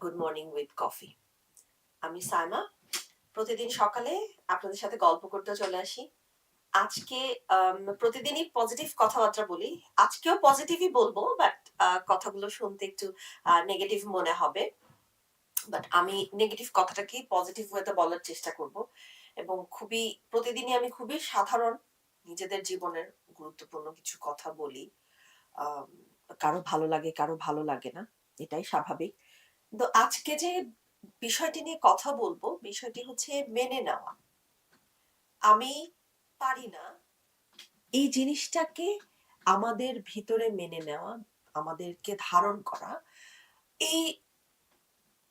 Good morning with coffee আমি সাইমা, প্রতিদিন সকালে আপনাদের সাথে গল্প করতে চলে আসি। আজকে প্রতিদিনই পজিটিভ কথাবার্তা বলি। আজকেও পজিটিভই বলব বাট কথাগুলো শুনতে একটু নেগেটিভ মনে হবে। বাট আমি নেগেটিভ কথাটাকেই পজিটিভ ওয়েতে বলার চেষ্টা করব। এবং খুবই, প্রতিদিনই আমি খুবই সাধারণ নিজেদের জীবনের গুরুত্বপূর্ণ কিছু কথা বলি। কারও ভালো লাগে, কারও ভালো লাগে না। এটাই স্বাভাবিক। তো আজকে যে বিষয়টি নিয়ে কথা বলব, বিষয়টি হচ্ছে মেনে নেওয়া। আমি পারি না এই জিনিসটাকে আমাদের ভিতরে মেনে নেওয়া, আমাদেরকে ধারণ করা। এই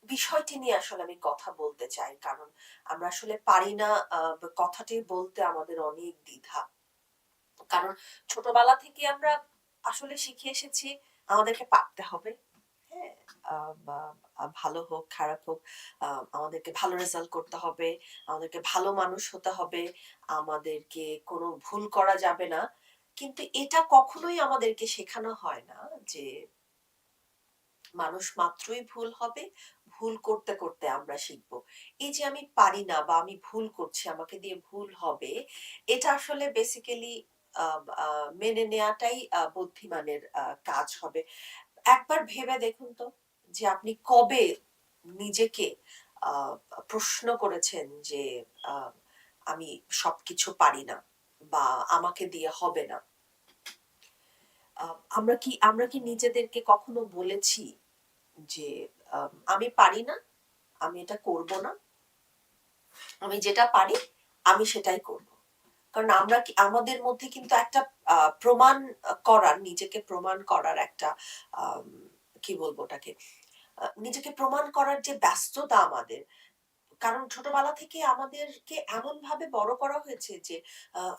বিষয়টি নিয়ে আসলে আমি কথা বলতে চাই, কারণ আমরা আসলে পারি না কথাটি বলতে আমাদের অনেক দ্বিধা। কারণ ছোটবেলা থেকে আমরা আসলে শিখে এসেছি, আমাদেরকে পারতে হবে। ভালো হোক খারাপ হোক আমাদেরকে ভালো রেজাল্ট করতে হবে আমাদেরকে ভালো মানুষ হতে হবে আমাদেরকে কোনো ভুল করা যাবে না। কিন্তু এটা কখনোই আমাদেরকে শেখানো হয় না যে মানুষ মাত্রই ভুল হবে ভুল করতে করতে আমরা শিখব। এই যে আমি পারি না বা আমি ভুল করছি আমাকে দিয়ে ভুল হবে এটা আসলে বেসিক্যালি মেনে নেওয়াটাই আহ, বুদ্ধিমানের কাজ হবে। একবার ভেবে দেখুন তো যে আপনি কবে নিজেকে প্রশ্ন করেছেন যে আমি সবকিছু পারি না বা আমাকে দিয়ে হবে না? আমরা কি আমরা কি নিজেদেরকে কখনো বলেছি যে আমি পারি না, আমি এটা করব না? আমি যেটা পারি, আমি সেটাই করব। কারণ আমরা কি, আমাদের মধ্যে কিন্তু একটা প্রমাণ করার, নিজেকে প্রমাণ করার একটা কি বলব ওটাকে? নিজেকে প্রমাণ করার যে ব্যস্ততা আমাদের, কারণ ছোটবেলা থেকে আমাদেরকে এমন ভাবে বড় করা হয়েছে যে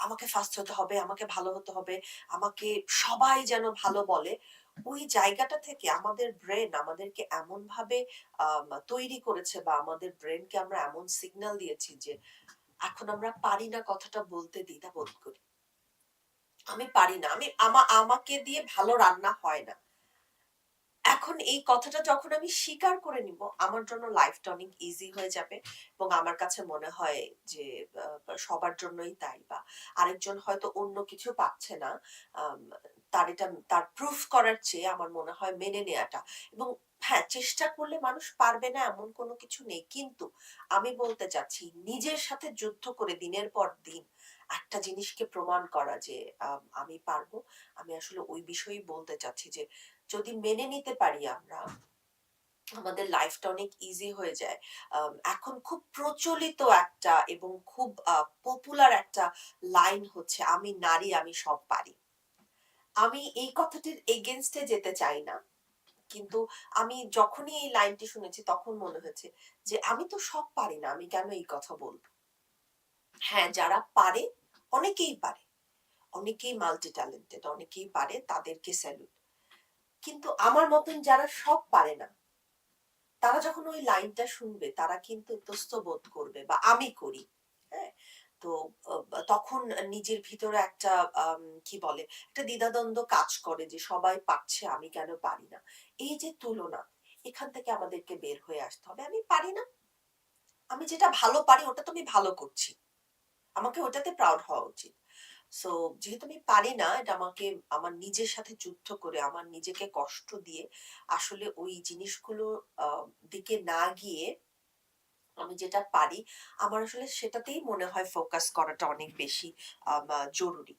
আমাকে ফার্স্ট হতে হবে, আমাকে ভালো হতে হবে, আমাকে সবাই যেন ভালো বলে, ওই জায়গাটা থেকে আমাদের ব্রেন আমাদেরকে এমন ভাবে তৈরি করেছে বা আমাদের ব্রেনকে আমরা এমন সিগন্যাল দিয়েছি যে, এখন আমরা পারি না কথাটা বলতে দ্বিধা বোধ করি। আমি পারি না আমা, আমাকে দিয়ে ভালো রান্না হয় না। এখন এই কথাটা যখন আমি স্বীকার করে নিব আমার জন্য লাইফটা অনেক ইজি হয়ে যাবে এবং আমার কাছে মনে হয় যে সবার জন্যই তাই বা আরেকজন হয়তো অন্য কিছু পাচ্ছে না তার এটা তার প্রুফ করার চেয়ে আমার মনে হয় মেনে নেওয়াটা এবং হ্যাঁ চেষ্টা করলে মানুষ পারবে না এমন কোনো কিছু নেই কিন্তু আমি বলতে চাচ্ছি নিজের সাথে যুদ্ধ করে দিনের পর দিন একটা জিনিসকে প্রমাণ করা যে আম, পারব। আমি আসলে ওই বিষয়েই বলতে চাচ্ছি যে যদি মেনে নিতে পারি আমরা, আমাদের লাইফটা অনেক ইজি হয়ে যায়। এখন খুব প্রচলিত একটা এবং খুব পপুলার একটা লাইন হচ্ছে, আমি নারী, আমি সব পারি। আমি এই কথাটির এগেনস্টে যেতে চাই না। কিন্তু আমি যখনই এই লাইনটি শুনেছি, তখন মনে হয়েছে যে, আমি তো সব পারি না, আমি কেন এই কথা বলব? হ্যাঁ যারা পারে, অনেকেই পারে। অনেকেই মাল্টি ট্যালেন্টেড অনেকেই পারে, তাদেরকে স্যালুট কিন্তু আমার মতন যারা সব পারে না, তারা যখন ওই লাইনটা শুনবে, তারা কিন্তু বোধ করবে বা আমি করি হ্যাঁ? তো তখন নিজের ভিতরে একটা কি বলে, একটা দ্বিধাদ্বন্দ্ব কাজ করে যে সবাই পাচ্ছে আমি কেন পারি না? এই যে তুলনা, এখান থেকে আমাদেরকে বের হয়ে আসতে হবে। আমি পারি না। আমি যেটা ভালো পারি, ওটা তো আমি ভালো করছি। আমাকে ওটাতে প্রাউড হওয়া উচিত। সো যেহেতু আমি পারি না, এটা আমাকে, আমার নিজের সাথে যুদ্ধ করে, আমার নিজেকে কষ্ট দিয়ে আসলে ওই জিনিসগুলো দিকে না গিয়ে আমি যেটা পারি, আমার আসলে সেটাতেই মনে হয় ফোকাস করাটা অনেক বেশি জরুরি।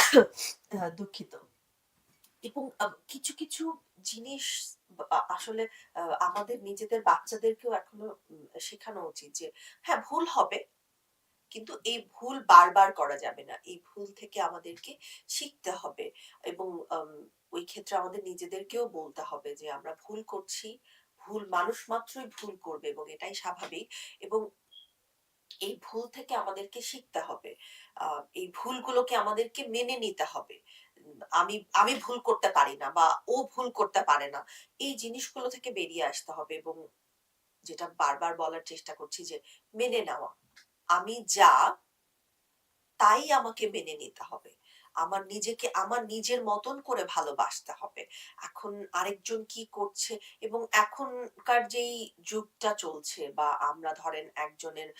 দুঃখিত। এবং কিছু কিছু জিনিস আসলে আমাদের নিজেদের বাচ্চাদেরকেও এখনও শেখানো উচিত যে হ্যাঁ ভুল হবে, কিন্তু এই ভুল বারবার করা যাবে না। এই ভুল থেকে আমাদেরকে শিখতে হবে এবং ওই ক্ষেত্রে আমাদের নিজেদেরকেও বলতে হবে যে, আমরা ভুল করছি, ভুল মানুষ মাত্রই ভুল করবে এবং এটাই স্বাভাবিক এবং এই ভুল থেকে আমাদেরকে শিখতে হবে। এই ভুলগুলোকে আমাদেরকে মেনে নিতে হবে। আমি আমি ভুল করতে পারি না বা ও ভুল করতে পারে না। এই জিনিসগুলো থেকে বেরিয়ে আসতে হবে এবং যেটা বারবার বলার চেষ্টা করছি যে মেনে নেওয়া। আমি যা, তাই আমাকে মেনে নিতে হবে। আমার নিজেকে আমার নিজের মতন করে ভালোবাসতে হবে। এখন আরেকজন কি করছে এবং এখনকার যেই যুগটা চলছে বা আমরা ধরেন একজনের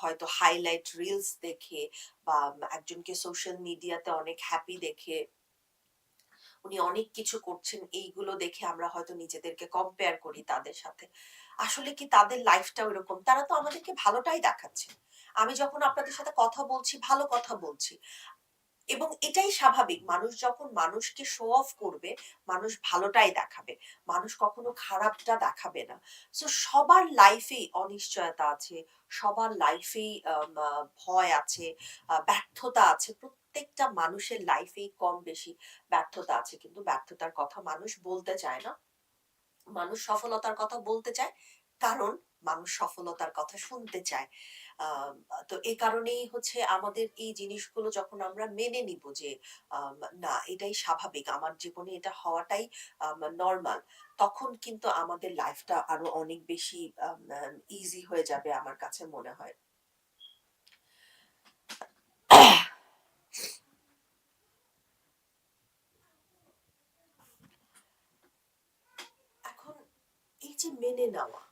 হয়তো হাইলাইট রিলস দেখে বা একজনকে সোশ্যাল মিডিয়াতে অনেক হ্যাপি দেখে উনি অনেক কিছু করছেন এইগুলো দেখে আমরা হয়তো নিজেদেরকে কম্পেয়ার করি তাদের সাথে। আসলে কি তাদের লাইফটা ওইরকম? তারা তো আমাদেরকে ভালোটাই দেখাচ্ছে। আমি যখন আপনাদের সাথে কথা বলছি, ভালো কথা বলছি। এবং এটাই স্বাভাবিক। মানুষ যখন মানুষকে শো অফ করবে, মানুষ ভালোটাই দেখাবে। মানুষ কখনো খারাপটা দেখাবে না। সো সবার লাইফেই অনিশ্চয়তা আছে। সবার লাইফেই ভয় আছে, ব্যর্থতা আছে। প্রত্যেকটা মানুষের লাইফেই কম বেশি ব্যর্থতা আছে। কিন্তু ব্যর্থতার কথা মানুষ বলতে চায় না। মানুষ সফলতার কথা বলতে চায়। কারণ মানুষ সফলতার কথা শুনতে চায়। তো এ কারণেই হচ্ছে আমাদের এই জিনিসগুলো যখন আমরা মেনে নিব যে না এটাই স্বাভাবিক। আমার জীবনে এটা হওয়াটাই নরমাল। তখন কিন্তু আমাদের লাইফটা আরও অনেক বেশি ইজি হয়ে যাবে আমার কাছে মনে হয়। এখন এই যে মেনে নেওয়া,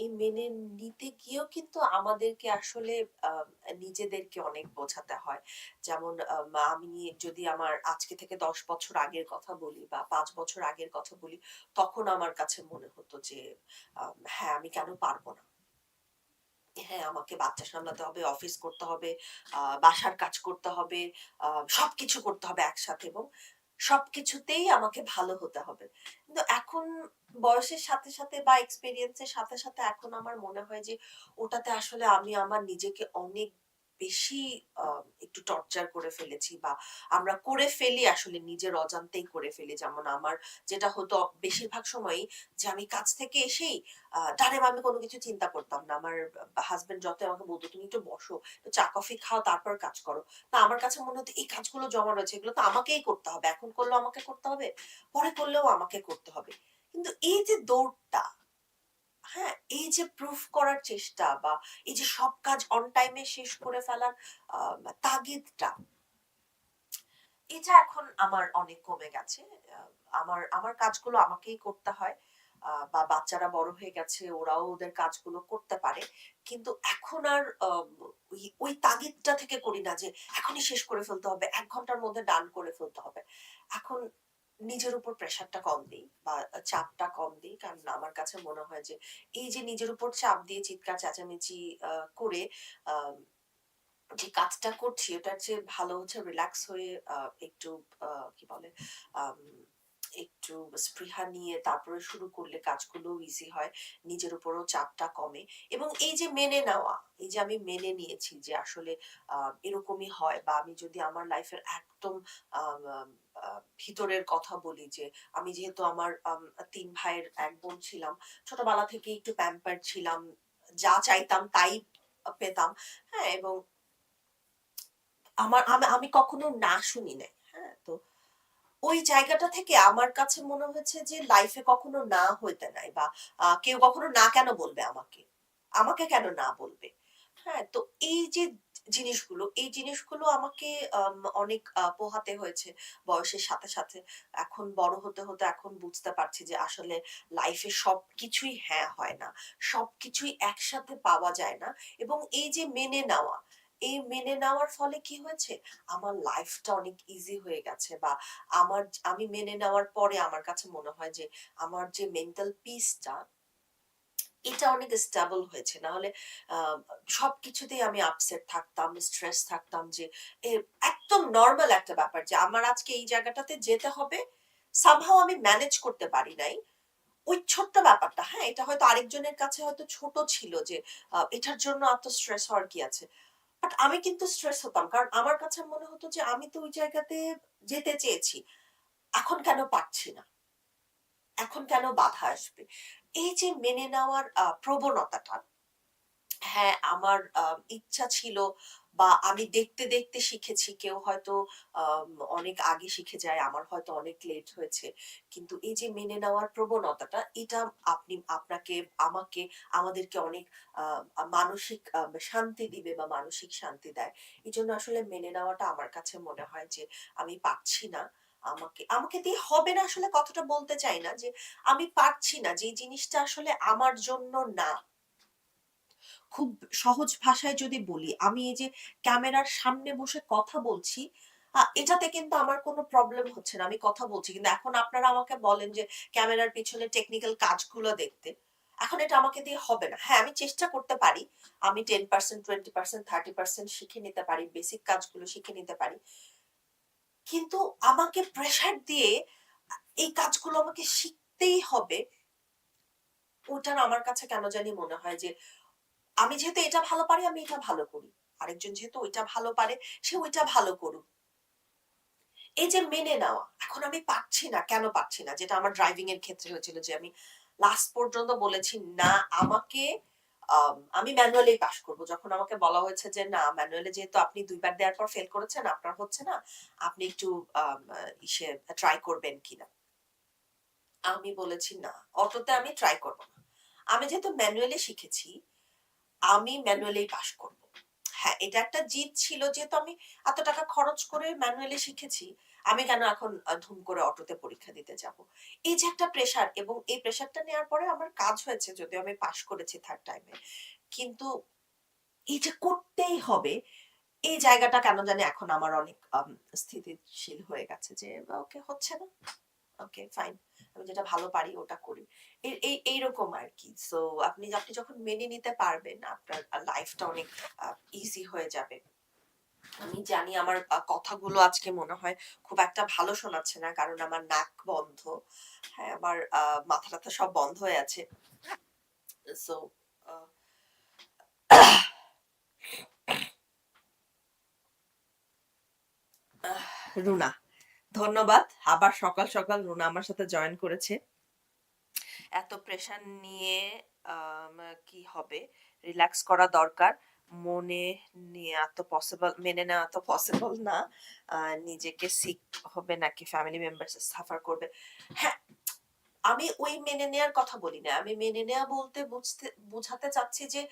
এই মেনে নিতে গিয়েও কিন্তু আমাদেরকে আসলে নিজেদেরকে অনেক বোঝাতে হয়। যেমন আমি যদি আমার আজকে থেকে ১০ বছর আগের কথা বলি বা ৫ বছর আগের কথা বলি, তখন আমার কাছে মনে হতো যে হ্যাঁ, আমি কেন পারব না? হ্যাঁ, আমাকে বাচ্চা সামলাতে হবে, অফিস করতে হবে, বাসার কাজ করতে হবে, সবকিছু করতে হবে একসাথে এবং সবকিছুতেই আমাকে ভালো হতে হবে। কিন্তু এখন বয়সের সাথে, সাথে বা এক্সপেরিয়েন্স এর সাথে, সাথে এখন আমার মনে হয় যে ওটাতে আসলে আমি আমার নিজেকে অনেক বেশি একটু টর্চার করে ফেলেছি বা আমরা করে ফেলি আসলে নিজের অজান্তেই করে ফেলি। যেমন আমার যেটা হতো বেশিরভাগ সময়ই যে আমি কাজ থেকে এসেই ডানে বামে কোনো কিছু চিন্তা করতাম না। আমার আ হাসব্যান্ড যতই আমাকে বলত, "তুমি একটু বসো, চা কফি খাও তারপর কাজ করো।" না আমার কাছে মনে হতো এই কাজগুলো জমা রয়েছে এগুলো তো আমাকেই করতে হবে। এখন করলেও আমাকে করতে হবে, পরে করলেও আমাকে করতে হবে। কিন্তু এই যে দৌড়টা, হ্যাঁ? এই যে প্রুফ করার চেষ্টা বা এই যে সব কাজ অন টাইমে শেষ করে ফেলার তাগিদটা এটা এখন আমার অনেক কমে গেছে। আমার আমার কাজগুলো আমাকেই করতে হয়। বা বাচ্চারা বড় হয়ে গেছে, ওরাও ওদের কাজগুলো করতে পারে। কিন্তু এখন আর ওই তাগিদটা থেকে করি না যে এখনই শেষ করে ফেলতে হবে। এক ঘণ্টার মধ্যে ডান করে ফেলতে হবে। এখন নিজের উপর প্রেশারটা কম দেই বা চাপটা কম দেই। কারণ আমার কাছে মনে হয় যে এই যে নিজের উপর চাপ দিয়ে চিৎকার চেঁচামেচি করে যে কাজটা করছি ওটার চেয়ে ভালো হচ্ছে রিল্যাক্স হয়ে একটু কি বলে? একটু স্পৃহা নিয়ে তারপরে শুরু করলে কাজগুলো ইজি হয়। নিজের উপরও চাপটা কমে এবং এই যে মেনে নেওয়া, এই যে আমি মেনে নিয়েছি যে আসলে এরকমই হয় বা আমি যদি আমার লাইফের একদম ভিতরের কথা বলি যে, আমি যেহেতু আমার তিন ভাইয়ের ১ বোন ছিলাম। ছোটবেলা থেকে একটু প্যাম্পার্ড ছিলাম। যা চাইতাম তাই পেতাম। হ্যাঁ? এবং আমার, আমি কখনো না শুনি নাই। হ্যাঁ? তো ওই জায়গাটা থেকে আমার কাছে মনে হয়েছে যে লাইফে কখনো না হইতে নাই বা কেউ কখনো না কেন বলবে আমাকে? আমাকে কেন না বলবে? হ্যাঁ? তো এই যে জিনিসগুলো, এই জিনিসগুলো আমাকে আম অনেক পোহাতে হয়েছে বয়সের সাথে, সাথে। এখন বড় হতে, হতে এখন বুঝতে পারছি যে আসলে লাইফে সবকিছুই হ্যাঁ হয় না। সবকিছুই একসাথে পাওয়া যায় না এবং এই যে মেনে নেওয়া, এই মেনে নেওয়ার ফলে কি হয়েছে? আমার লাইফটা অনেক ইজি হয়ে গেছে বা আমার আমি মেনে নেওয়ার পরে আমার কাছে মনে হয় যে আমার যে মেন্টাল পিসটা এটা অনেক স্টেবল হয়েছে। নাহলে আ সবকিছুতেই আমি আপসেট থাকতাম, স্ট্রেস থাকতাম যে একদম নরমাল একটা ব্যাপার যে আমার আজকে এই জায়গাটাতে যেতে হবে। somehow আমি ম্যানেজ করতে পারি নাই। ওই ছোট্ট ব্যাপারটা, হ্যাঁ? এটা হয়তো আরেকজনের কাছে হয়তো ছোট ছিল যে এটার জন্য এত স্ট্রেস হওয়ার কি আছে? বাট আমি কিন্তু স্ট্রেস হতাম। কারণ আমার কাছে মনে হতো যে আমি তো ওই জায়গাতে যেতে চেয়েছি। এখন কেন পারছি না? এখন কেন বাধা আসবে? এই যে মেনে নেওয়ার প্রবণতাটা হ্যাঁ, আমার ইচ্ছা ছিল বা আমি দেখতে দেখতে শিখেছি কেউ হয়তো অনেক আগে শিখে যায় আমার হয়তো অনেক লেট হয়েছে কিন্তু এই যে মেনে নেওয়ার প্রবণতাটা এটা আপনি আপনাকে আমাকে আমাদেরকে অনেক মানসিক শান্তি দিবে বা মানসিক শান্তি দেয়। এই জন্য আসলে মেনে নেওয়াটা আমার কাছে মনে হয় যে আমি পাচ্ছি না। আমাকে আমাকে দিয়ে হবে না আসলে কথাটা বলতে চাই না যে আমি পারছি না, যে জিনিসটা আসলে আমার জন্য না। খুব সহজ ভাষায় যদি বলি, আমি এই যে ক্যামেরার সামনে বসে কথা বলছি এটাতে কিন্তু আমার কোনো প্রবলেম হচ্ছে না, আমি কথা বলছি। কিন্তু এখন আপনারা আমাকে বলেন যে ক্যামেরার পিছনে টেকনিক্যাল কাজগুলো দেখতে, এখন এটা আমাকে দিয়ে হবে না। হ্যাঁ আমি চেষ্টা করতে পারি, আমি ten percent twenty percent thirty percent শিখে নিতে পারি বেসিক কাজগুলো শিখে নিতে পারি। কিন্তু আমাকে প্রেশার দিয়ে, এই কাজগুলো আমাকে শিখতেই হবে। ওটার আমার কাছে কেন জানি মনে হয় যে, আমি যেহেতু এটা ভালো পারি, আমি এটা ভালো করি। আরেকজন যেহেতু ওইটা ভালো পারে, সে ওইটা ভালো করুক। এই যে মেনে নেওয়া, এখন আমি পারছি না, কেন পারছি না? যেটা আমার ড্রাইভিং এর ক্ষেত্রে হয়েছিল যে, আমি লাস্ট পর্যন্ত বলেছি, না, আমাকে আম, ম্যানুয়ালি পাস করব। যখন আমাকে বলা হয়েছে যে না ম্যানুয়ালি যেহেতু আপনি দুইবার দেওয়ার পর ফেল করেছেন আপনার হচ্ছে না আপনি একটু ইসে ট্রাই করবেন কিনা? আমি বলেছি না অটোতে আমি ট্রাই করব না। আমি যেহেতু ম্যানুয়ালি শিখেছি আমি ম্যানুয়ালি পাস করব। হ্যাঁ এটা একটা জিদ ছিল যেহেতু আমি এত টাকা খরচ করে ম্যানুয়ালি শিখেছি আমি কেন এখন ধুম করে অটোতে পরীক্ষা দিতে যাব? এই যে একটা প্রেসার এবং এই প্রেসারটা নেওয়ার পরে আমার কাজ হয়েছে যদিও আমি পাশ করেছি থার্ড টাইমে কিন্তু এই যে করতেই হবে, এই জায়গাটা কেন জানি এখন আমার অনেক স্থিতিশীল হয়ে গেছে যে ওকে হচ্ছে না। ওকে ফাইন আমি যেটা ভালো পারি ওটা করি। এই এই, এইরকম আর কি সো আপনি আপনি যখন মেনে নিতে পারবেন, আপনার লাইফটা অনেক ইজি হয়ে যাবে। আমি জানি আমার কথাগুলো আজকে মনে হয় খুব একটা ভালো শোনাচ্ছে না, কারণ আমার নাক বন্ধ। হ্যাঁ আমার মাথা টাথা সব বন্ধ হয়ে আছে। সো রুনা, ধন্যবাদ। আবার সকাল সকাল রুনা আমার সাথে জয়েন করেছে। এত প্রেশার নিয়ে কি হবে? রিল্যাক্স করা দরকার। মনে নিয়ে এত পসিবল মেনে নেওয়া তো পসিবল না। নিজেকে সিক হবে নাকি ফ্যামিলি মেম্বার্স সাফার করবে। হ্যাঁ আমি ওই মেনে নেওয়ার কথা বলি না। আমি মেনে নেওয়া বলতে বুঝতে, বোঝাতে চাচ্ছি যে,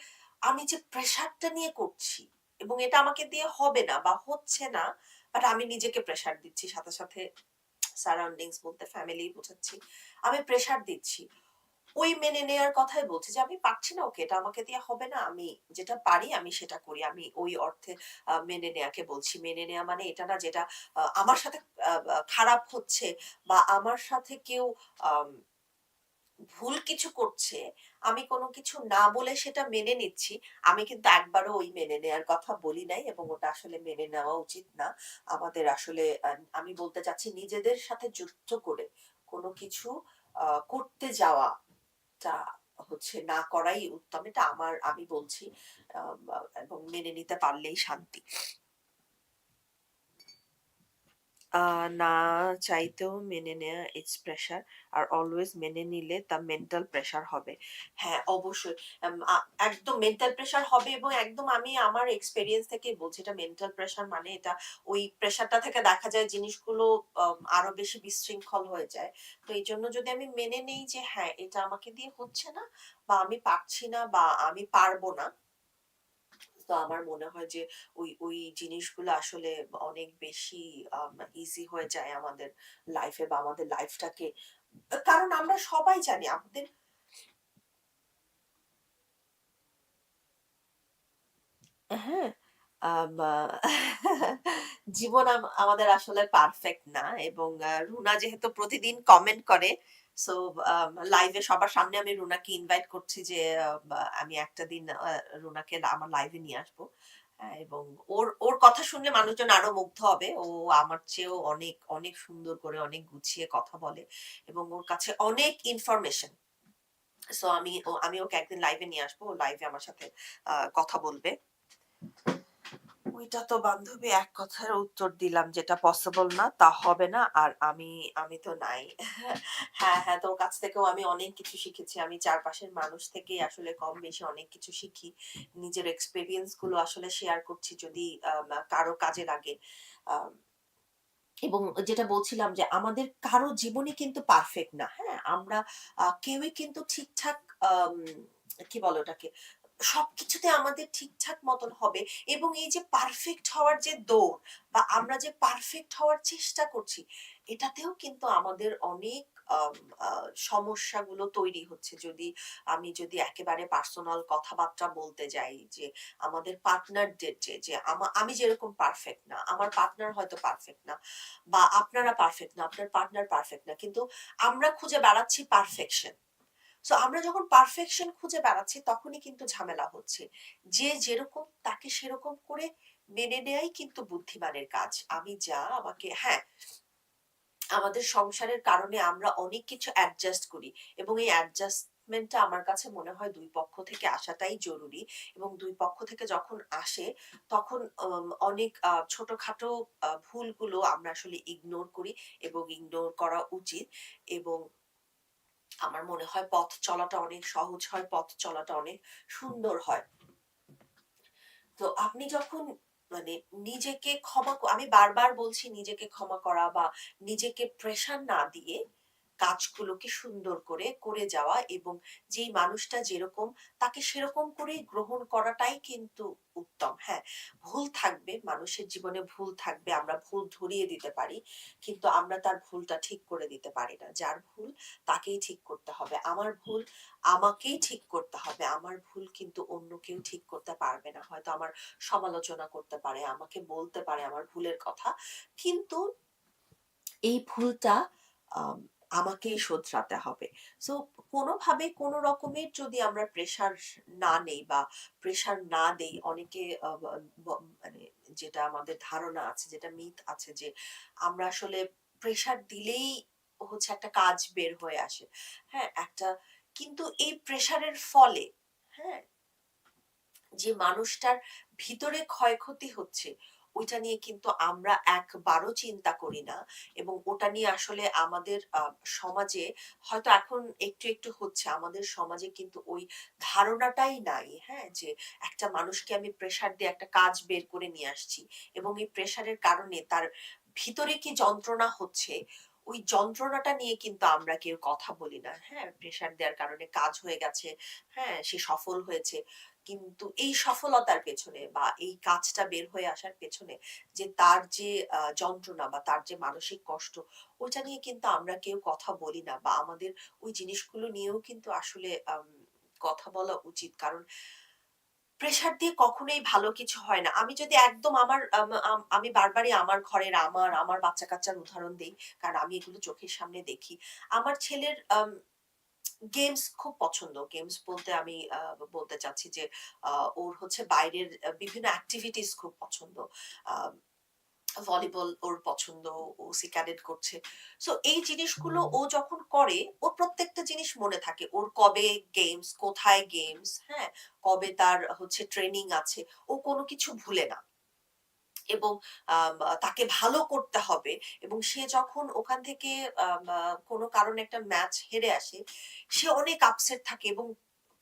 আমি যে প্রেশারটা নিয়ে করছি এবং এটা আমাকে দিয়ে হবে না বা হচ্ছে না বাট আমি নিজেকে প্রেশার দিচ্ছি, সাথে সাথে সারাউন্ডিংস বলতে ফ্যামিলি বোঝাচ্ছি। আমি প্রেশার দিচ্ছি। ওই মেনে নেওয়ার কথাই বলছি যে, আমি পারছি না ওকে, এটা আমাকে দিয়ে হবে না। আমি যেটা পারি, আমি সেটা করি। আমি ওই অর্থে মেনে নেয়াকে বলছি। মেনে নেওয়া মানে এটা না যেটা আমার সাথে খারাপ হচ্ছে বা আমার সাথে কেউ ভুল কিছু করছে, আমি কোনো কিছু না বলে সেটা মেনে নিচ্ছি। আমি কিন্তু একবারও ওই মেনে নেওয়ার কথা বলি নাই এবং ওটা আসলে মেনে নেওয়া উচিত না। আমাদের আসলে আমি বলতে চাচ্ছি নিজেদের সাথে যুদ্ধ করে কোনো কিছু করতে যাওয়া টা হচ্ছে না করাই উত্তম। এটা আমার আমি বলছি এবং মেনে নিতে পারলেই শান্তি। আহ, না চাইতেও মেনে নেওয়া ইটস প্রেশার আর অলওয়েজ মেনে নিলে তা মেন্টাল প্রেশার হবে। হ্যাঁ অবশ্যই। একদম মেন্টাল প্রেশার হবে এবং একদম আমি আমার এক্সপেরিয়েন্স থেকে বলছি এটা মেন্টাল প্রেশার মানে এটা ওই প্রেশারটা থেকে দেখা যায় জিনিসগুলো আরও বেশি বিশৃঙ্খল হয়ে যায়। তো এই জন্য যদি আমি মেনে নেই যে হ্যাঁ এটা আমাকে দিয়ে হচ্ছে না বা আমি পারছি না বা আমি পারব না তো আমার মনে হয় যে, ওই ওই জিনিসগুলো আসলে অনেক বেশি ইজি হয়ে যায় আমাদের লাইফে বা আমাদের লাইফটাকে কারণ আমরা সবাই জানি আমাদের হ্যাঁ জীবন আমাদের আসলে পারফেক্ট না এবং রুনা যেহেতু প্রতিদিন কমেন্ট করে সো লাইভে সবার সামনে আমি রুনাকে ইনভাইট করছি যে আমি একটা দিন রুনাকে আমার লাইভে নিয়ে আসব। হ্যাঁ, এবং ওর ওর কথা শুনলে মানুষজন আরও মুগ্ধ হবে। ও আমার চেয়েও অনেক অনেক সুন্দর করে অনেক গুছিয়ে কথা বলে এবং ওর কাছে অনেক ইনফরমেশন সো আমি আমি ওকে একদিন লাইভে নিয়ে আসব। ও লাইভে আমার সাথে কথা বলবে। ওইটা তো বান্ধবী, এক কথার উত্তর দিলাম যেটা পসিবল না, তা হবে না, আর আমি আমি তো নাই। হ্যাঁ হ্যাঁ তোর কাছ থেকেও আমি অনেক কিছু শিখেছি। আমি চারপাশের মানুষ থেকেই আসলে কম বেশি অনেক কিছু শিখি। নিজের এক্সপেরিয়েন্সগুলো আসলে শেয়ার করছি যদি কারও কাজে লাগে। এবং যেটা বলছিলাম যে আমাদের কারও জীবনই কিন্তু পারফেক্ট না হ্যাঁ? আমরা কেউই কিন্তু ঠিকঠাক কি বলে ওটাকে? সবকিছুতে আমাদের ঠিকঠাক মতন হবে এবং এই যে পারফেক্ট হওয়ার যে দৌড় বা আমরা যে পারফেক্ট হওয়ার চেষ্টা করছি, এটাতেও কিন্তু আমাদের অনেক সমস্যাগুলো তৈরি হচ্ছে। যদি আমি যদি একেবারে পার্সোনাল কথাবার্তা বলতে যাই যে আমাদের পার্টনারদের যে যে আমি যেরকম পারফেক্ট না, আমার পার্টনার হয়তো পারফেক্ট না বা আপনারা পারফেক্ট না, আপনার পার্টনার পারফেক্ট না, কিন্তু আমরা খুঁজে বেড়াচ্ছি পারফেকশন সো আমরা যখন পারফেকশন খুঁজে বেড়াচ্ছি, তখনই কিন্তু ঝামেলা হচ্ছে। যে যেরকম, তাকে সেরকম করে মেনে নেয়াই কিন্তু বুদ্ধিমানের কাজ। আমি যা আমাকে হ্যাঁ আমাদের সংসারের কারণে আমরা অনেক কিছু অ্যাডজাস্ট করি এবং এই অ্যাডজাস্টমেন্টটা আমার কাছে মনে হয় দুই পক্ষ থেকে আসাটাই জরুরি এবং দুই পক্ষ থেকে যখন আসে, তখন অনেক ছোটখাটো ভুলগুলো আমরা আসলে ইগনোর করি এবং ইগনোর করা উচিত এবং আমার মনে হয় পথ চলাটা অনেক সহজ হয়, পথ চলাটা অনেক সুন্দর হয়। তো আপনি যখন মানে নিজেকে ক্ষমা আমি বারবার বলছি নিজেকে ক্ষমা করা বা নিজেকে প্রেশার না দিয়ে কাজগুলোকে সুন্দর করে করে যাওয়া এবং যেই মানুষটা যেরকম, তাকে সেরকম করে গ্রহণ করাটাই কিন্তু উত্তম। হ্যাঁ ভুল থাকবে, মানুষের জীবনে ভুল থাকবে, আমরা ভুল ধরিয়ে দিতে পারি, কিন্তু আমরা তার ভুলটা ঠিক করে দিতে পারি না। যার ভুল, তাকেই ঠিক করতে হবে। আমার ভুল, আমাকেই ঠিক করতে হবে। আমার ভুল কিন্তু অন্য কেউ ঠিক করতে পারবে না। হয়তো আমার সমালোচনা করতে পারে, আমাকে বলতে পারে আমার ভুলের কথা। কিন্তু এই ভুলটা আমাকেই শোধরাতে হবে। সো কোনোভাবে কোনো রকমের যদি আমরা প্রেশার না নেই বা প্রেশার না দেই, অনেকে মানে যেটা আমাদের ধারণা আছে, যেটা মিথ আছে যে আমরা আসলে প্রেশার দিলেই হচ্ছে একটা কাজ বের হয়ে আসে। হ্যাঁ একটা, কিন্তু এই প্রেশারের ফলে হ্যাঁ যে মানুষটার ভিতরে ক্ষয়ক্ষতি হচ্ছে ওইটা নিয়ে কিন্তু আমরা একবারও চিন্তা করি না এবং ওটা নিয়ে আসলে আমাদের সমাজে হয়তো এখন একটু একটু হচ্ছে। আমাদের সমাজে কিন্তু ওই ধারণাটাই নাই হ্যাঁ? যে একটা মানুষকে আমি প্রেসার দিয়ে একটা কাজ বের করে নিয়ে আসছি এবং এই প্রেসারের কারণে তার ভিতরে কি যন্ত্রণা হচ্ছে, ওই যন্ত্রণাটা নিয়ে কিন্তু আমরা কেউ কথা বলি না হ্যাঁ? প্রেসার দেওয়ার কারণে কাজ হয়ে গেছে হ্যাঁ? সে সফল হয়েছে। কিন্তু এই সফলতার পেছনে বা এই কাজটা বের হয়ে আসার পেছনে যে তার যে যন্ত্রণা বা তার যে মানসিক কষ্ট ওইটা নিয়ে কিন্তু আমরা কেউ কথা বলি না বা আমাদের ওই জিনিসগুলো নিয়েও কিন্তু আসলে কথা বলা উচিত। কারণ প্রেসার দিয়ে কখনোই ভালো কিছু হয় না। আমি যদি একদম আমার আম, আম, আমি বারবারই আমার ঘরের আমার আমার বাচ্চা কাচ্চার উদাহরণ দিই কারণ আমি এগুলো চোখের সামনে দেখি। আমার ছেলের গেমস খুব পছন্দ। গেমস বলতে আমি বলতে চাচ্ছি যে ওর হচ্ছে বাইরের বিভিন্ন অ্যাক্টিভিটিস খুব পছন্দ। ভলিবল ওর পছন্দ ও সিক্যাডেট করছে। সো এই জিনিসগুলো ও যখন করে ওর প্রত্যেকটা জিনিস মনে থাকে। ওর কবে গেমস কোথায় গেমস হ্যাঁ? কবে তার হচ্ছে ট্রেনিং আছে ও কোনো কিছু ভুলে না। এবং তাকে ভালো করতে হবে এবং সে যখন ওখান থেকে কোনো কারণে একটা ম্যাচ হেরে আসে, সে অনেক আপসেট থাকে এবং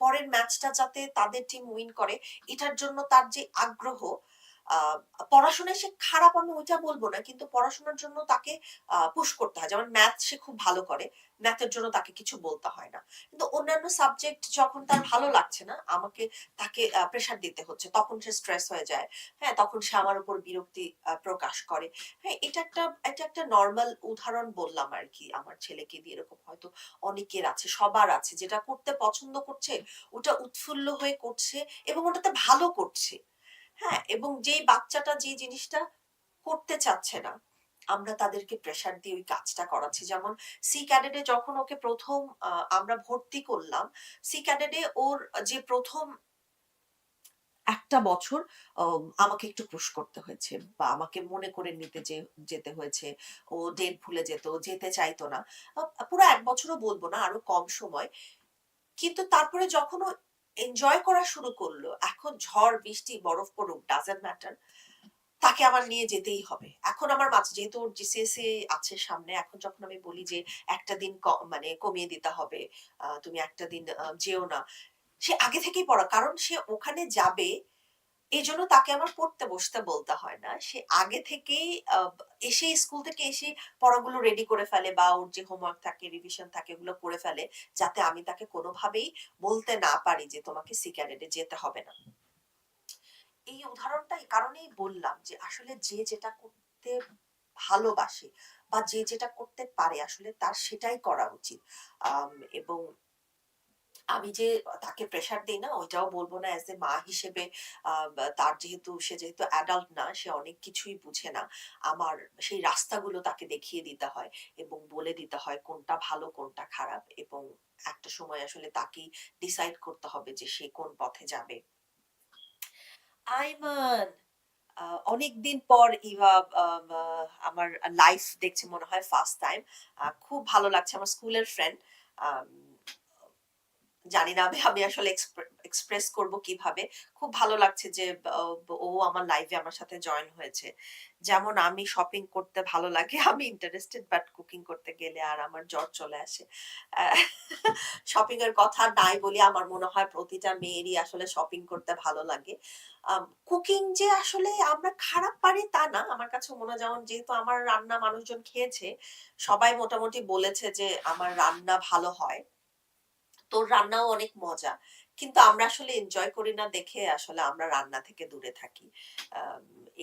পরের ম্যাচটা যাতে তাদের টিম উইন করে, এটার জন্য তার যে আগ্রহ পড়াশোনায় সে খারাপ আমি ওইটা বলব না, কিন্তু পড়াশোনার জন্য তাকে পুশ করতে হয়। যেমন ম্যাথ সে খুব ভালো করে ম্যাথের জন্য তাকে কিছু বলতে হয় না। কিন্তু অন্যান্য সাবজেক্ট যখন তার ভালো লাগছে না, আমাকে তাকে প্রেশার দিতে হচ্ছে, তখন সে স্ট্রেস হয়ে যায়। হ্যাঁ তখন সে আমার উপর বিরক্তি প্রকাশ করে। হ্যাঁ এটা একটা এটা একটা নর্মাল উদাহরণ বললাম আর কি, আমার ছেলেকে দিয়ে এরকম হয়তো অনেকের আছে, সবার আছে। যেটা করতে পছন্দ করছে, ওটা উৎফুল্ল হয়ে করছে এবং ওটাতে ভালো করছে। হ্যাঁ এবং যেই বাচ্চাটা যে জিনিসটা করতে চাচ্ছে না, আমরা তাদেরকে প্রেসার দিয়ে ওই কাজটা করাচ্ছি। যেমন সি ক্যাডেটে যখন ওকে প্রথম আমরা ভর্তি করলাম সি ক্যাডেটে ওর যে প্রথম একটা বছর আমাকে একটু পুশ করতে হয়েছে বা আমাকে মনে করে নিতে যে, যেতে হয়েছে, ও ডেট ভুলে যেত, যেতে চাইতো না। পুরো এক বছরও বলব না, আরও কম সময়। কিন্তু তারপরে যখন ও এনজয় করা শুরু করল এখন ঝড় বৃষ্টি বরফ পড়ুক ডাজেন্ট ম্যাটার তাকে আমার নিয়ে যেতেই হবে। এখন আমার মাঝে যেহেতু ওর জিসিএসএ আছে সামনে, এখন যখন আমি বলি যে একটা দিন মানে কমিয়ে দিতে হবে। তুমি একটা দিন যেও না। সে আগে থেকেই পড়া। কারণ সে ওখানে যাবে এজন্য তাকে আমার পড়তে বসতে বলতে হয় না। সে আগে থেকেই আ এসেই স্কুল থেকে এসে পড়াগুলো রেডি করে ফেলে বা ওর যে হোমওয়ার্ক থাকে, রিভিশন থাকে এগুলো করে ফেলে। যাতে আমি তাকে কোনোভাবেই বলতে না পারি যে তোমাকে সি ক্যাডেটে যেতে হবে না। এই উদাহরণটা এই কারণেই বললাম যে আসলে যে যেটা করতে ভালোবাসে বা যে যেটা করতে পারে আসলে তার সেটাই করা উচিত। এবং আমি যে তাকে প্রেশার দিই না, ওইটাও বলব না অ্যাজ এ মা হিসেবে তার যেহেতু, সে যেহেতু অ্যাডাল্ট না, সে অনেক কিছুই বুঝে না। আমার সেই রাস্তাগুলো তাকে দেখিয়ে দিতে হয় এবং বলে দিতে হয় কোনটা ভালো, কোনটা খারাপ এবং একটা সময় আসলে তাকেই ডিসাইড করতে হবে যে সে কোন পথে যাবে। আইমান অনেকদিন পর ইভা আমার লাইফ দেখছে মনে হয় ফার্স্ট টাইম। খুব ভালো লাগছে আমার স্কুলের ফ্রেন্ড। জানি না আমি আসলে এক্সপ্রে এক্সপ্রেস করব কীভাবে। খুব ভালো লাগছে যে ও আমার লাইভে আমার সাথে জয়েন হয়েছে। যেমন আমি শপিং করতে ভালো লাগে, আমি ইন্টারেস্টেড বাট কুকিং করতে গেলে আর আমার জ্বর চলে আসে। শপিং এর কথা নাই বলি আমার মনে হয় প্রতিটা মেয়েরই আসলে শপিং করতে ভালো লাগে। কুকিং যে আসলে আমরা খারাপ পারি তা না। আমার কাছে মনে যেমন যেহেতু আমার রান্না মানুষজন খেয়েছে, সবাই মোটামুটি বলেছে যে আমার রান্না ভালো হয়। তোর রান্নাও অনেক মজা। কিন্তু আমরা আসলে এনজয় করি না দেখে আসলে আমরা রান্না থেকে দূরে থাকি।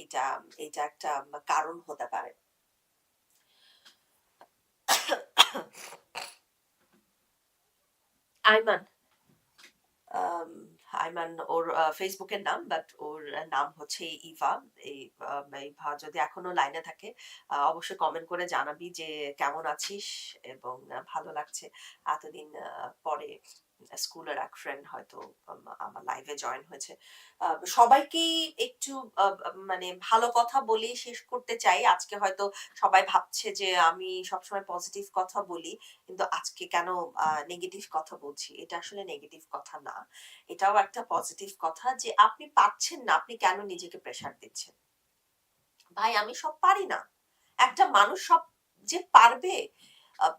এটা এটা একটা কারণ হতে পারে। আইমান। আইমান ওর ফেসবুকের নাম বাট ওর নাম হচ্ছে ইভা। ইভা যদি এখনও লাইনে থাকে অবশ্যই কমেন্ট করে জানাবি যে কেমন আছিস এবং ভালো লাগছে এতদিন পরে স্কুলের এক ফ্রেন্ড হয়তো আমার লাইভে জয়েন হয়েছে। সবাইকেই একটু মানে ভালো কথা বলেই শেষ করতে চাই। আজকে হয়তো সবাই ভাবছে যে আমি সবসময় পজিটিভ কথা বলি। কিন্তু আজকে কেন নেগেটিভ কথা বলছি। এটা আসলে নেগেটিভ কথা না। এটাও একটা পজিটিভ কথা যে আপনি পারছেন না, আপনি কেন নিজেকে প্রেশার দিচ্ছেন? ভাই আমি সব পারি না। একটা মানুষ সব যে পারবে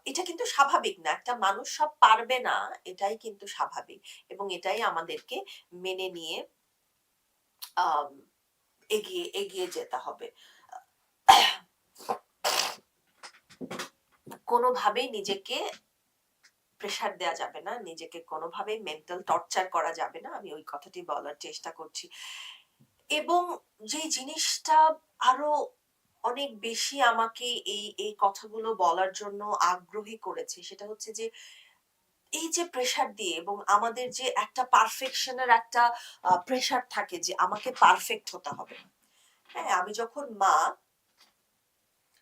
এটা কিন্তু স্বাভাবিক না। একটা মানুষ সব পারবে না, এটাই কিন্তু স্বাভাবিক এবং এটাই আমাদেরকে মেনে নিয়ে এগিয়ে এগিয়ে যেতে হবে। কোনোভাবেই নিজেকে প্রেশার দেয়া যাবে না। নিজেকে কোনোভাবেই মেন্টাল টর্চার করা যাবে না। আমি ওই কথাটি বলার চেষ্টা করছি। এবং যে জিনিসটা আরও অনেক বেশি আমাকে এই, এই কথাগুলো বলার জন্য আগ্রহী করেছে সেটা হচ্ছে যে এই যে প্রেশার দিয়ে এবং আমাদের যে একটা পারফেকশন এর একটা প্রেশার থাকে যে আমাকে পারফেক্ট হতে হবে। হ্যাঁ? আমি যখন মা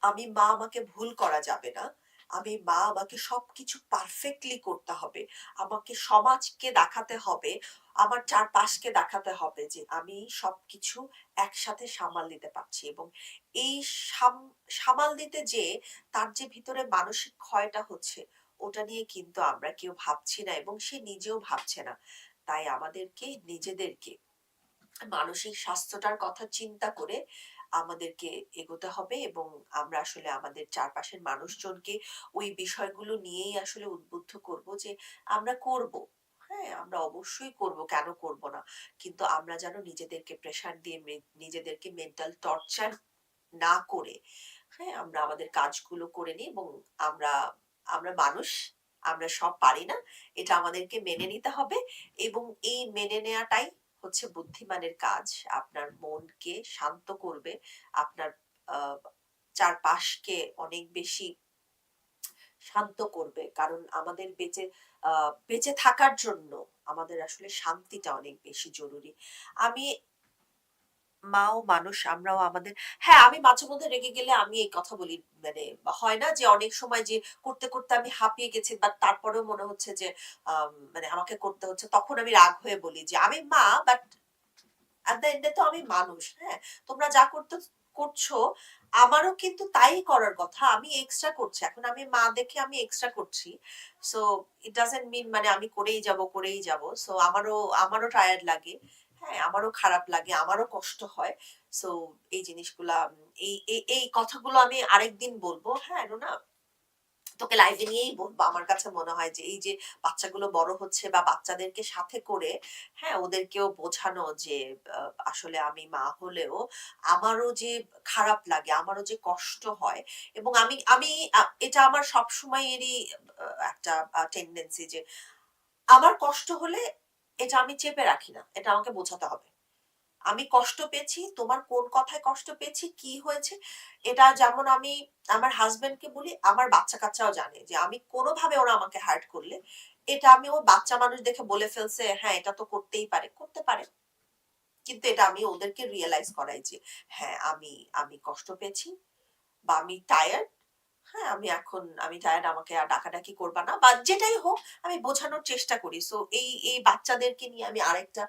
আমি মা আমাকে ভুল করা যাবে না। আমি মা আমাকে সবকিছু পারফেক্টলি করতে হবে। আমাকে সমাজকে দেখাতে হবে, আমার চারপাশকে দেখাতে হবে যে আমি সবকিছু একসাথে সামাল দিতে পারছি এবং এই সামাল দিতে যেয়ে তার যে ভিতরে মানসিক ক্ষয়টা হচ্ছে, ওটা নিয়ে কিন্তু আমরা কেউ ভাবছি না এবং সে নিজেও ভাবছে না। তাই আমাদেরকে নিজেদেরকে মানসিক স্বাস্থ্যটার কথা চিন্তা করে আমাদেরকে এগোতে হবে এবং আমরা আসলে আমাদের চারপাশের মানুষজনকে ওই বিষয়গুলো নিয়েই আসলে উদ্বুদ্ধ করব যে আমরা করব। হ্যাঁ? আমরা অবশ্যই করব, কেন করব না? কিন্তু আমরা যেন নিজেদেরকে প্রেশার দিয়ে নিজেদেরকে মেন্টাল টর্চার না করে, হ্যাঁ? আমরা আমাদের কাজগুলো করে নিই এবং আমরা আমরা মানুষ, আমরা সব পারি না। এটা আমাদেরকে মেনে নিতে হবে এবং এই মেনে নেওয়াটাই হচ্ছে বুদ্ধিমানের কাজ। আপনার মনকে শান্ত করবে। আপনার চারপাশকে অনেক বেশি শান্ত করবে। কারণ আমাদের বেঁচে বেঁচে থাকার জন্য আমাদের আসলে শান্তিটা অনেক বেশি জরুরি। আমি মাও মানুষ, আমরাও আমাদের হ্যাঁ, আমি মাঝে মধ্যে রেগে গেলে আমি এই কথা বলি। মানে হয় না যে অনেক সময় যে করতে, করতে আমি হাঁপিয়ে গেছি বাট তারপরেও মনে হচ্ছে যে মানে আমাকে করতে হচ্ছে। তখন আমি রাগ হয়ে বলি যে, "আমি মা বাট at the end এ তো আমি মানুষ, হ্যাঁ? তোমরা যা করতে করছ আমারও কিন্তু তাই করার কথা। আমি এক্সট্রা করছি। এখন আমি মা দেখে আমি এক্সট্রা করছি। সো ইট ডাজন্ট মিন মানে আমি করেই যাব, করেই যাব। সো আমারও আমারও টায়ার্ড লাগে। হ্যাঁ আমারও খারাপ লাগে, আমারও কষ্ট হয়। সো এই জিনিসগুলা এই, এই- কথাগুলো আমি আরেকদিন বলব। হ্যাঁ রুনা, তোকে লাইভে নিয়েই বলব। আমার কাছে মনে হয় যে, এই যে বাচ্চাগুলো বড় হচ্ছে বা বাচ্চাদেরকে সাথে করে হ্যাঁ ওদেরকেও বোঝানো যে আসলে আমি মা হলেও আমারও যে খারাপ লাগে, আমারও যে কষ্ট হয় এবং আমি আমি এটা আমার সব সময়েরই একটা টেন্ডেন্সি যে, আমার কষ্ট হলে এটা আমি চেপে রাখি না, এটা আমাকে বোঝাতে হবে। আমি কষ্ট পেয়েছি, তোমার কোন কথায় কষ্ট পেয়েছি, কি হয়েছে, এটা যেমন আমি আমার হাজবেন্ডকে বলি, আমার বাচ্চা কাচ্চাও জানে যে আমি কোনোভাবে ওরা আমাকে হার্ট করলে, এটা আমি ও বাচ্চা মানুষ দেখে বলে ফেলছে হ্যাঁ এটা তো করতেই পারে, করতে পারে। কিন্তু এটা আমি ওদেরকে রিয়েলাইজ করাই যে হ্যাঁ আমি আমি কষ্ট পেয়েছি বা আমি টায়ার্ড হ্যাঁ আমি এখন, আমি টায়ার্ড আমাকে আর ডাকাডাকি করবা না। বা যেটাই হোক, আমি বোঝানোর চেষ্টা করি। সো এই এই বাচ্চাদেরকে নিয়ে আমি আরেকটা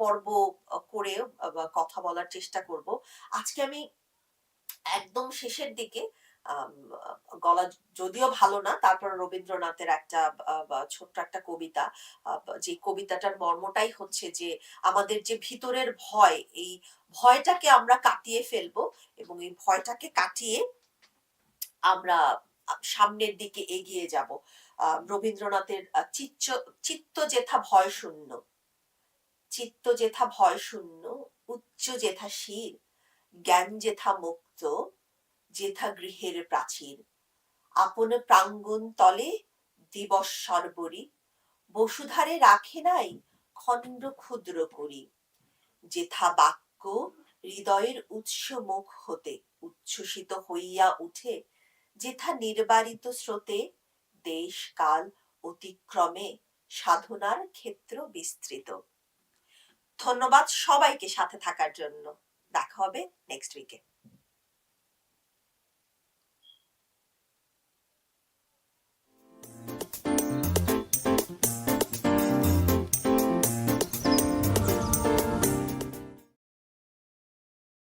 পর্ব করে কথা বলার চেষ্টা করব। আজকে আমি একদম শেষের দিকে গলা যদিও ভালো না, তারপর রবীন্দ্রনাথের একটা ছোট্ট একটা কবিতা যে কবিতাটার মর্মটাই হচ্ছে যে, আমাদের যে ভিতরের ভয়, এই ভয়টাকে আমরা কাটিয়ে ফেলব এবং এই ভয়টাকে কাটিয়ে আমরা সামনের দিকে এগিয়ে যাব। রবীন্দ্রনাথের চিত্ত যেথা ভয় শূন্য চিত্ত যেথা ভয় শূন্য উচ্চ যেথা শির, জ্ঞান যেথা মুক্ত, যেথা গৃহের প্রাচীর। আপন প্রাঙ্গণ তলে দিবস সর্বরি, বসুধারে রাখে নাই খণ্ড ক্ষুদ্র করি। যেথা বাক্য হৃদয়ের উৎস মুখ হতে, উচ্ছ্বসিত হইয়া উঠে যেথা নির্বারিত স্রোতে দেশ কাল অতিক্রমে সাধনার ক্ষেত্র বিস্তৃত। ধন্যবাদ সবাইকে সাথে থাকার জন্য। দেখা হবে নেক্সট উইকে